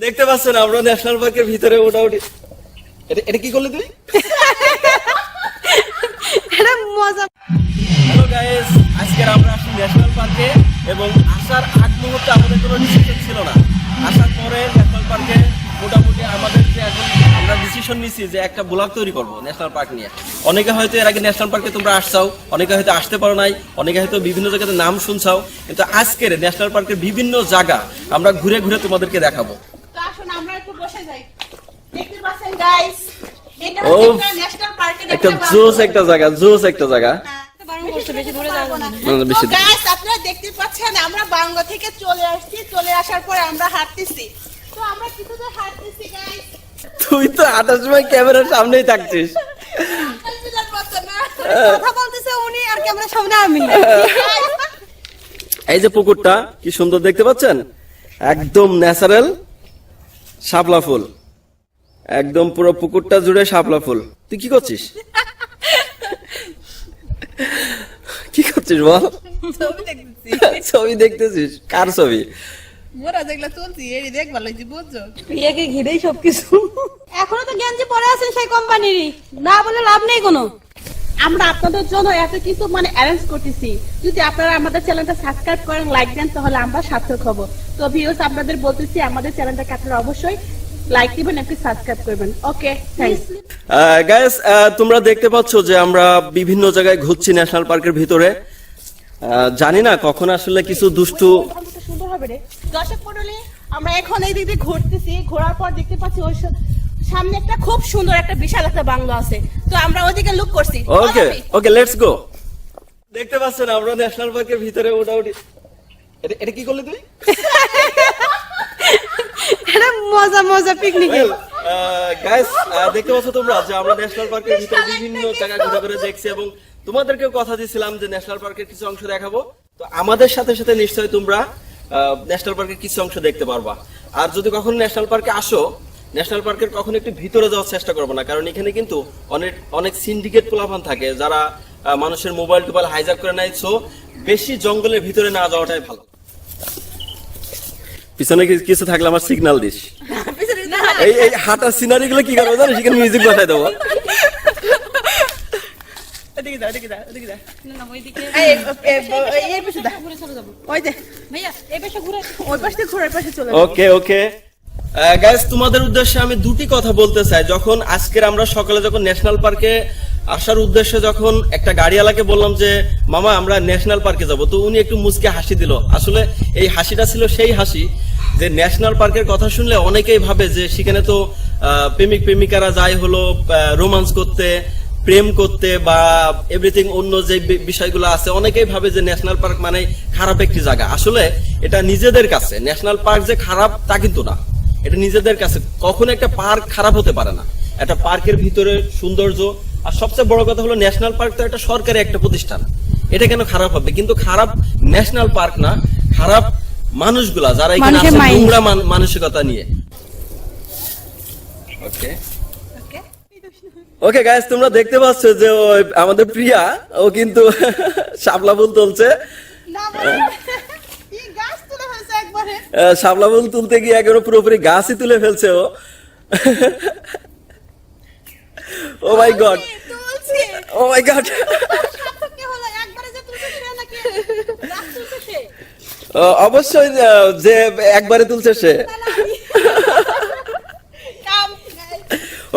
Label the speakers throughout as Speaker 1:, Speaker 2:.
Speaker 1: দেখতে পাচ্ছেন আমরা ন্যাশনাল পার্কের ভিতরে মোটামুটি এটা এটা কি করলে
Speaker 2: এটা মজা।
Speaker 1: হ্যালো গাইস আজকের আমরা আসি ন্যাশনাল পার্কে এবং আসার আগ মুহূর্তে আমাদের কোনো ডিসিশন ছিল না। আসার পরে ন্যাশনাল পার্কে মোটামুটি আমাদের যে এখন আমরা ডিসিশন নিছি যে একটা ব্লগ তৈরি করব ন্যাশনাল পার্ক নিয়ে। অনেকে হয়তো এর আগে ন্যাশনাল পার্কে তোমরা আসছাও অনেকে হয়তো আসতে পারো নাই অনেকে হয়তো বিভিন্ন জায়গাতে নাম শুনছাও কিন্তু আজকের ন্যাশনাল পার্কের বিভিন্ন জায়গা আমরা ঘুরে ঘুরে তোমাদেরকে দেখাবো।
Speaker 2: একটু
Speaker 1: জোস একটা জায়গা জোস একটা জায়গা।
Speaker 2: আপনারা দেখতে পাচ্ছেন আমরা বাংলা থেকে চলে আসছি চলে আসার পর আমরা হাঁটতেছি। তো আমরা কিছু দূর হাঁটতেছি গাইস
Speaker 1: তুই তো আটার সময় ক্যামেরার সামনেই থাকছিস।
Speaker 2: কথা বলতেছে উনি আর ক্যামেরার সামনে আমি
Speaker 1: এই যে পুকুরটা কি সুন্দর দেখতে পাচ্ছেন? একদম ন্যাচারাল শাপলা ফুল। একদম পুরো পুকুরটা জুড়ে শাপলা ফুল। তুই কি করছিস? কি করছিস বল?
Speaker 2: ছবি দেখতেছি।
Speaker 1: ছবি দেখতেছিস? কার ছবি?
Speaker 2: মোরা যেগুলো তুলছি এরই দেখবার লাগছে বুঝছ?
Speaker 3: প্রিয়াকে ঘিরেই সবকিছু।
Speaker 2: এখনও তো গেঞ্জি পরে আছেন সেই কোম্পানিরই।
Speaker 3: না বলে লাভ নেই কোনো।
Speaker 2: আমরা আপনাদের জন্য এত কিছু মানে অ্যারেঞ্জ করতেছি। যদি আপনারা আমাদের চ্যানেলটা সাবস্ক্রাইব করেন লাইক দেন তাহলে আমরা সার্থক হব। তো ভিউস আপনাদের বলতেছি আমাদের চ্যানেলটাকে আপনারা অবশ্যই লাইক দিবেন একটু সাবস্ক্রাইব করবেন। ওকে
Speaker 1: গাইস তোমরা দেখতে পাচ্ছ যে আমরা বিভিন্ন জায়গায় ঘুরছি ন্যাশনাল পার্কের ভিতরে। জানি না কখন আসলে কিছু দুষ্টু
Speaker 2: সুন্দর হবে রে। দর্শক মন্ডলী আমরা এখন এই দিক দিয়ে ঘুরতেছি। ঘোরার পর দেখতে পাচ্ছি ওই সামনে একটা খুব সুন্দর একটা বিশাল একটা বাংলো আছে। তো আমরা ওইদিকে লুক করছি।
Speaker 1: ওকে ওকে লেটস গো দেখতে পাচ্ছেন আমরা ন্যাশনাল পার্কের ভিতরে মোটামুটি এটা এটা কি করলি তুই
Speaker 3: এটা মজা মজা পিকনিক
Speaker 1: গাইস দেখতে পাচ্ছ তোমরা যে আমরা ন্যাশনাল পার্কের ভিতরে বিভিন্ন জায়গা ঘুরে ঘুরে দেখছি এবং তোমাদেরকেও কথা দিয়েছিলাম যে ন্যাশনাল পার্কের কিছু অংশ দেখাবো। তো আমাদের সাথে সাথে নিশ্চয়ই তোমরা ন্যাশনাল পার্কের কিছু অংশ দেখতে পারবা। আর যদি কখনো ন্যাশনাল পার্কে আসো ন্যাশনাল পার্কের কখনো একটু ভিতরে যাওয়ার চেষ্টা করব না কারণ এখানে কিন্তু অনেক অনেক সিন্ডিকেট পোলাপান থাকে যারা মানুষের মোবাইল টোবাইল হাইজাক করে নেয় সো বেশি জঙ্গলের ভিতরে না যাওয়াটাই ভালো। পিছনে কিছু থাকলে আমার সিগন্যাল দিস। এই এই হাঁটার সিনারি গুলো কি করব জানিস? এখানে মিউজিক বসাই দেবো।
Speaker 2: ওদিকে দাও ওদিকে দাও ওদিকে দাও
Speaker 3: না ওইদিকে
Speaker 2: এই এই- এই- এই পাশে দাও
Speaker 3: ঘুরে চলে যাব।
Speaker 2: ওই দে
Speaker 3: ভাইয়া এই পাশে ঘুরে।
Speaker 2: ওই পাশ থেকে ঘোরার পাশে চলে
Speaker 1: ওকে ওকে গাইস তোমাদের উদ্দেশ্যে আমি দুটি কথা বলতে চাই। যখন আজকের আমরা সকালে যখন ন্যাশনাল পার্কে আসার উদ্দেশ্যে যখন একটা গাড়িওয়ালাকে বললাম যে, মামা, আমরা ন্যাশনাল পার্কে যাব। তো উনি একটু মুচকে হাসি দিল। আসলে এই হাসিটা ছিল সেই হাসি যে ন্যাশনাল পার্কের কথা শুনলে অনেকেই ভাবে যে, সেখানে তো প্রেমিক, প্রেমিকারা যায় হলো রোমান্স করতে, প্রেম করতে বা এভরিথিং অন্য যে বিষয়গুলো আছে, অনেকেই ভাবে যে ন্যাশনাল পার্ক মানে খারাপ একটি জায়গা। আসলে এটা নিজেদের কাছে ন্যাশনাল পার্ক যে খারাপ তা কিন্তু না। এটা নিজেদের কাছে। কখনো একটা পার্ক খারাপ হতে পারে না। একটা পার্কের ভিতরে সৌন্দর্য আর সবচেয়ে বড় কথা হলো ন্যাশনাল পার্ক তো একটা সরকারি একটা প্রতিষ্ঠান। এটা কেন খারাপ হবে? কিন্তু খারাপ ন্যাশনাল পার্ক না খারাপ মানুষগুলা যারা এখানে আছে নোংরা মানসিকতা নিয়ে। ওকে
Speaker 2: ওকে
Speaker 1: ওকে গাইস তোমরা দেখতে পাচ্ছ যে ওই আমাদের প্রিয়া ও কিন্তু শাপলা ফুল তুলছে।
Speaker 2: না বলে কি গাছ তুলে ফেলছে একবারে।
Speaker 1: আহ, শাপলা ফুল তুলতে গিয়ে একেবারে পুরোপুরি গাছই তুলে ফেলছে ও। ও মাই গড ও মাই গড অবশ্যই যে একবারে তুলছে সে।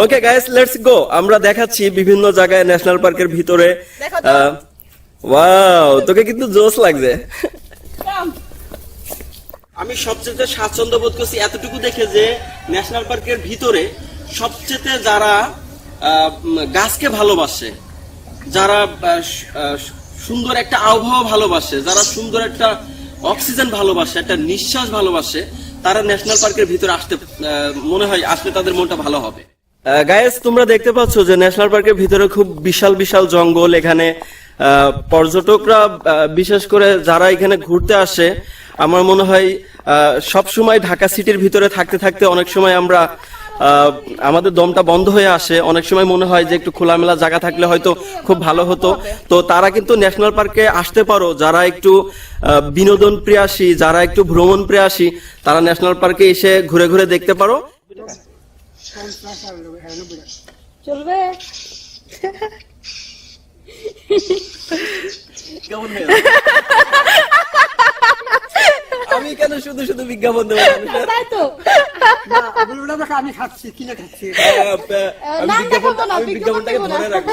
Speaker 1: ওকে গাইস লেটস গো আমরা দেখাচ্ছি বিভিন্ন জায়গায় ন্যাশনাল পার্কের ভিতরে। ওয়াও তোকে কিন্তু জোস লাগছে। আমি সবচেয়ে স্বাচ্ছন্দ্য বোধ করছি এতটুকু দেখে যে ন্যাশনাল পার্কের ভিতরে সবচেয়ে যারা গাছকে ভালোবাসে। যারা সুন্দর একটা আবহাওয়া ভালোবাসে, যারা সুন্দর একটা অক্সিজেন ভালোবাসে, একটা নিঃশ্বাস ভালোবাসে, তারা ন্যাশনাল পার্কের ভিতরে আসতে মনে হয় আসলে তাদের মনটা ভালো হবে। গায়েস তোমরা দেখতে পাচ্ছ যে ন্যাশনাল পার্কের ভিতরে খুব বিশাল বিশাল জঙ্গল এখানে। পর্যটকরা বিশেষ করে যারা এখানে ঘুরতে আসে, আমার মনে হয় সব সময় ঢাকা সিটির ভিতরে থাকতে থাকতে অনেক সময় আমরা আমাদের দমটা বন্ধ হয়ে আসে। অনেক সময় মনে হয় যে একটু খোলামেলা জায়গা থাকলে হয়তো খুব ভালো হতো। তো তারা কিন্তু ন্যাশনাল পার্কে আসতে পারো। যারা একটু বিনোদন প্রিয়াসী যারা একটু ভ্রমণ প্রিয়াসী তারা ন্যাশনাল পার্কে এসে ঘুরে ঘুরে দেখতে পারো।
Speaker 3: চলবে।
Speaker 1: কেমন আমি কেন শুধু শুধু বিজ্ঞাপন দেবো
Speaker 3: তাই তো।
Speaker 4: আমি খাচ্ছি কিনে
Speaker 3: না,
Speaker 1: আমি বিজ্ঞাপনটাকে ধরে রাখব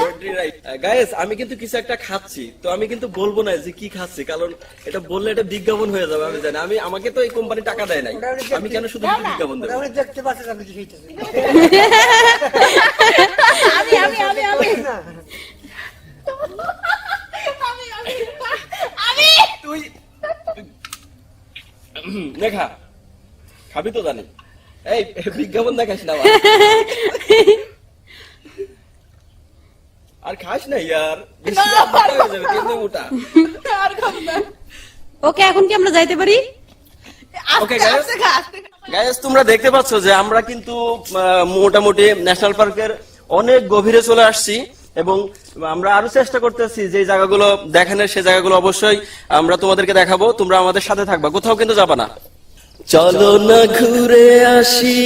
Speaker 1: গাইস আমি কিন্তু কিছু একটা খাচ্ছি তো আমি কিন্তু বলব না যে কি খাচ্ছি কারণ এটা বললে এটা বিজ্ঞাপন হয়ে যাবে আমি জানি। আমি আমাকে তো এই কোম্পানি টাকা দেয় নাই। আমি কেন শুধু শুধু বিজ্ঞাপন দেবো?
Speaker 4: দেখতে পাচ্ছেন আপনি কি
Speaker 3: আমি আমি আমি আমি।
Speaker 1: তুই হুম, দেখা। খাবি তো জানি। এই বিজ্ঞাপন দেখাস না আর খাস না ইয়ার। মোটা?
Speaker 3: ওকে এখন কি আমরা যাইতে পারি?
Speaker 1: ওকে গাইস তোমরা দেখতে পাচ্ছ যে আমরা কিন্তু মোটামুটি ন্যাশনাল পার্কের অনেক গভীরে চলে আসছি। এবং আমরা আরও চেষ্টা করতেছি যে জায়গাগুলো দেখানোর সে জায়গাগুলো অবশ্যই আমরা তোমাদেরকে দেখাবো তোমরা আমাদের সাথে থাকবা কোথাও কিন্তু যাবা না। চলো না ঘুরে আসি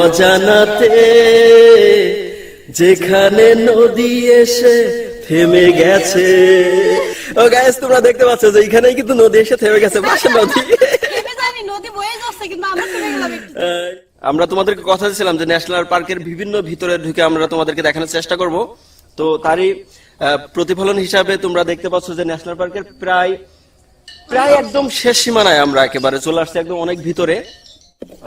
Speaker 1: অজানাতে যেখানে নদী এসে থেমে গেছে। ও গাইস তোমরা দেখতে পাচ্ছ যে এখানেই কিন্তু নদী এসে থেমে গেছে পাশে নদী।
Speaker 3: ভেবে জানি নদী বয়ে যাচ্ছে কিন্তু আমরা চলে গেলাম
Speaker 1: আমরা তোমাদেরকে কথা দিয়েছিলাম যে ন্যাশনাল পার্কের বিভিন্ন ভিতরে ঢুকে আমরা তোমাদেরকে দেখানোর চেষ্টা করব। তো তারই প্রতিফলন হিসাবে তোমরা দেখতে পাচ্ছ যে ন্যাশনাল পার্কের প্রায় প্রায় একদম শেষ সীমানায় আমরা একেবারে চলে আসছি একদম অনেক ভিতরে।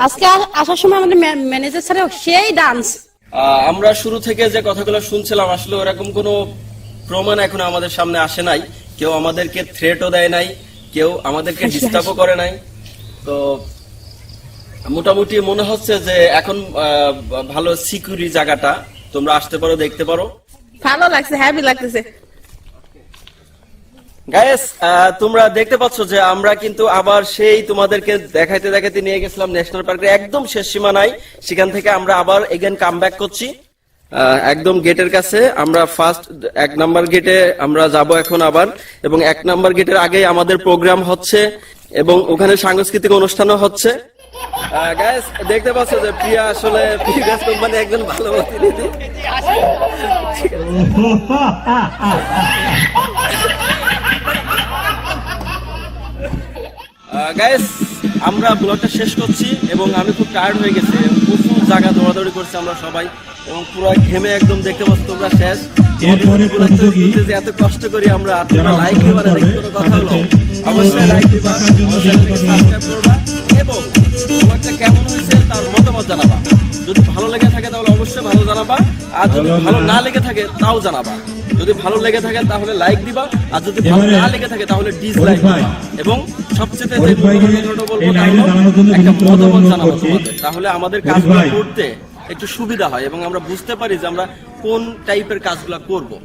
Speaker 3: আজকে আসার সময় আমাদের ম্যানেজার স্যার সেই ডান্স
Speaker 1: আমরা শুরু থেকে যে কথাগুলো শুনছিলাম আসলে ওরকম কোনো প্রমাণ এখন আমাদের সামনে আসে নাই। কেউ আমাদেরকে থ্রেটও দেয় নাই কেউ আমাদেরকে ডিস্টার্বও করে নাই। তো মোটামুটি মনে হচ্ছে যে এখন আহ, ভালো সিকিউরি জায়গাটা তোমরা আসতে পারো দেখতে পারো। তোমরা দেখতে পাচ্ছ যে আমরা কিন্তু আবার সেই তোমাদেরকে দেখাইতে দেখাইতে নিয়ে গেছিলাম ন্যাশনাল পার্কের একদম শেষ সীমানায় সেখান থেকে আমরা আবার এগেন কাম ব্যাক করছি। একদম গেটের কাছে আমরা ফার্স্ট এক নাম্বার গেটে আমরা যাব এখন আবার এবং এক নাম্বার গেটের আগে আমাদের প্রোগ্রাম হচ্ছে এবং ওখানে সাংস্কৃতিক অনুষ্ঠানও হচ্ছে। দেখতে পাচ্ছ যে প্রিয়া আসলে প্রিভিয়াস কোম্পানি একজন ভালো প্রতিনিধি গাইস আমরা ব্লগটা শেষ করছি এবং আমি খুব টায়ার্ড হয়ে গেছি। প্রচুর জায়গা দৌড়াদৌড়ি করছি আমরা সবাই এবং পুরো ঘেমে একদম দেখতে পাচ্ছি তোমরা শেষ। এত কষ্ট করি আমরা তোমরা লাইক দিবা না দেখতে কোনো কথা হলো অবশ্যই লাইক দিবা এবং তোমারটা কেমন হয়েছে তার মতামত জানাবা। অবশ্যই ভালো জানাবা। আর যদি ভালো না লেগে থাকে তাও জানাবা। যদি ভালো লেগে থাকে তাহলে লাইক দিবা। আর যদি ভালো না লেগে থাকে তাহলে ডিসলাইক দিবা। এবং সবচেয়ে যে একটা মতামত জানাব তোমাদের। তাহলে আমাদের কাজগুলো করতে একটু সুবিধা হয় এবং আমরা বুঝতে পারি যে আমরা কোন টাইপের কাজগুলো করব।